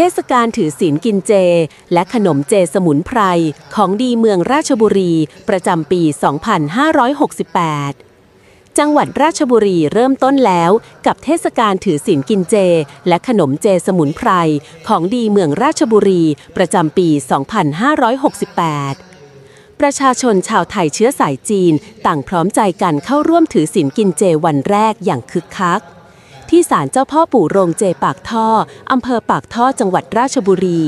เทศกาลถือศีลกินเจ และขนมเจสมุนไพร ของดีเมืองราชบุรี ประจำปี 2568จังหวัดราชบุรีเริ่มต้นแล้วกับเทศกาลถือศีลกินเจ และขนมเจสมุนไพร ของดีเมืองราชบุรี ประจำปี 2568 ประชาชนชาวไทยเชื้อสายจีน ต่างพร้อมใจกันเข้าร่วมถือศีลกินเจวันแรกอย่างคึกคัก ที่ศาลเจ้าพ่อปู่โรงเจปากท่อ อำเภอปากท่อจังหวัดราชบุรี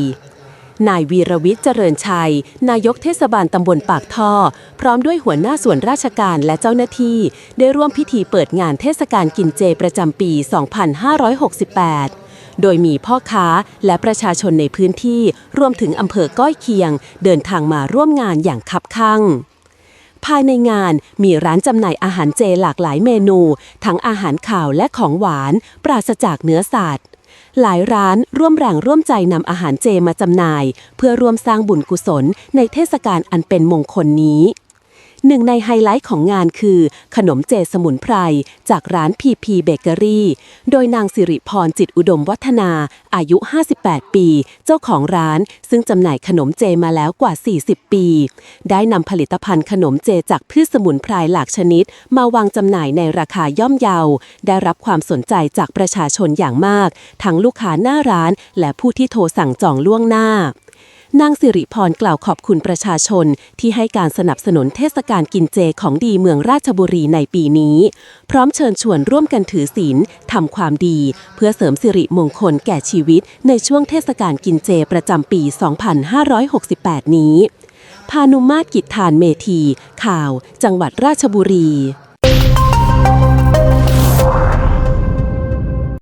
นายวีรวิทย์เจริญชัย นายกเทศบาลตำบลปากท่อ พร้อมด้วยหัวหน้าส่วนราชการและเจ้าหน้าที่ ได้ร่วมพิธีเปิดงานเทศกาลกินเจประจำปี 2568โดยมีพ่อค้าและประชาชนในพื้นที่รวมถึงอำเภอก้อยเคียง เดินทางมาร่วมงานอย่างคับคั่ง ภายในงานมีร้านจำหน่ายอาหารเจหลากหลายเมนู ทั้งอาหารข่าวและของหวาน ปราศจากเนื้อสัตว์หลายร้านร่วมแรงร่วมใจนำอาหารเจมาจำหน่าย เพื่อร่วมสร้างบุญกุศลในเทศกาลอันเป็นมงคลนี้ หนึ่งในไฮไลท์ของงานคือ ขนมเจสมุนไพร จากร้านพีพีเบเกอรี่ โดยนางสิริพรจิตอุดมวัฒนา อายุ 58 ปี เจ้าของร้าน ซึ่งจำหน่ายขนมเจมาแล้วกว่า 40 ปี ได้นำผลิตภัณฑ์ขนมเจจากพืชสมุนไพรหลากชนิด มาวางจำหน่ายในราคาย่อมเยา ได้รับความสนใจจากประชาชนอย่างมาก ทั้งลูกค้าหน้าร้าน และผู้ที่โทรสั่งจองล่วงหน้า นางสิริพรกล่าวขอบคุณประชาชนที่ให้การสนับสนุนเทศกาลกินเจของดีเมืองราชบุรีในปีนี้ พร้อมเชิญชวนร่วมกันถือศีลทำความดี เพื่อเสริมสิริมงคลแก่ชีวิต ในช่วงเทศกาลกินเจประจำปี 2568 นี้ พานุมาตกิจฐานเมธี ข่าว จังหวัดราชบุรี